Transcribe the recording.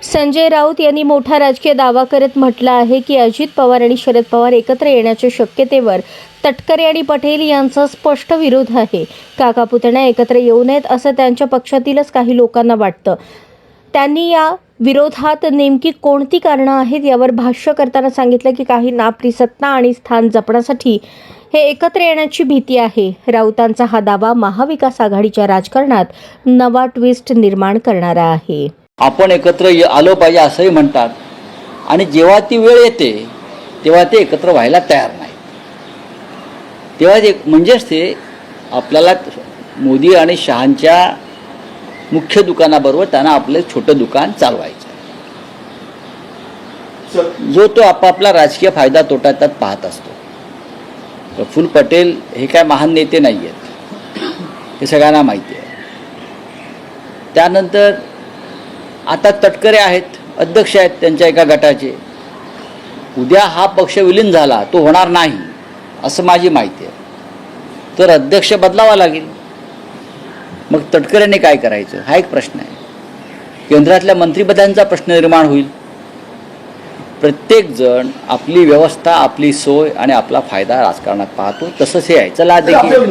संजय राऊत यांनी मोठा राजकीय दावा करत म्हटलं आहे की अजित पवार आणि शरद पवार एकत्र येण्याच्या शक्यतेवर तटकरे आणि पटेल यांचा स्पष्ट विरोध आहे. काका पुतण्या एकत्र येऊ नयेत असं त्यांच्या पक्षातीलच काही लोकांना वाटतं. त्यांनी या विरोधात नेमकी कोणती कारणं आहेत यावर भाष्य करताना सांगितलं की काही नापरी सत्ता आणि स्थान जपण्यासाठी हे एकत्र येण्याची भीती आहे. राऊतांचा हा दावा महाविकास आघाडीच्या राजकारणात नवा ट्विस्ट निर्माण करणारा आहे. आपण एकत्र आलो पाहिजे असंही म्हणतात. आणि जेव्हा ती वेळ येते तेव्हा ते एकत्र व्हायला तयार नाही तेव्हा ते म्हणजेच ते आपल्याला मोदी आणि शहांच्या मुख्य दुकानाबरोबर त्यांना आपलं छोटं दुकान चालवायचं. जो तो आपापला राजकीय फायदा तोटा त्यात पाहत असतो. प्रफुल्ल पटेल हे काय महान नेते नाही आहेत हे सगळ्यांना माहिती आहे. त्यानंतर आता तटकरे आहेत अध्यक्ष आहेत त्यांच्या एका गटाचे. उद्या हा पक्ष विलीन झाला तो होणार नाही असं माझी माहिती आहे. तर अध्यक्ष बदलावा लागेल. मग तटकरेने काय करायचं? हा एक प्रश्न आहे. केंद्रातल्या मंत्रिपदांचा प्रश्न निर्माण होईल. प्रत्येकजण आपली व्यवस्था आपली सोय आणि आपला फायदा राजकारणात पाहतो. तसंच हे आहे. चला देखील.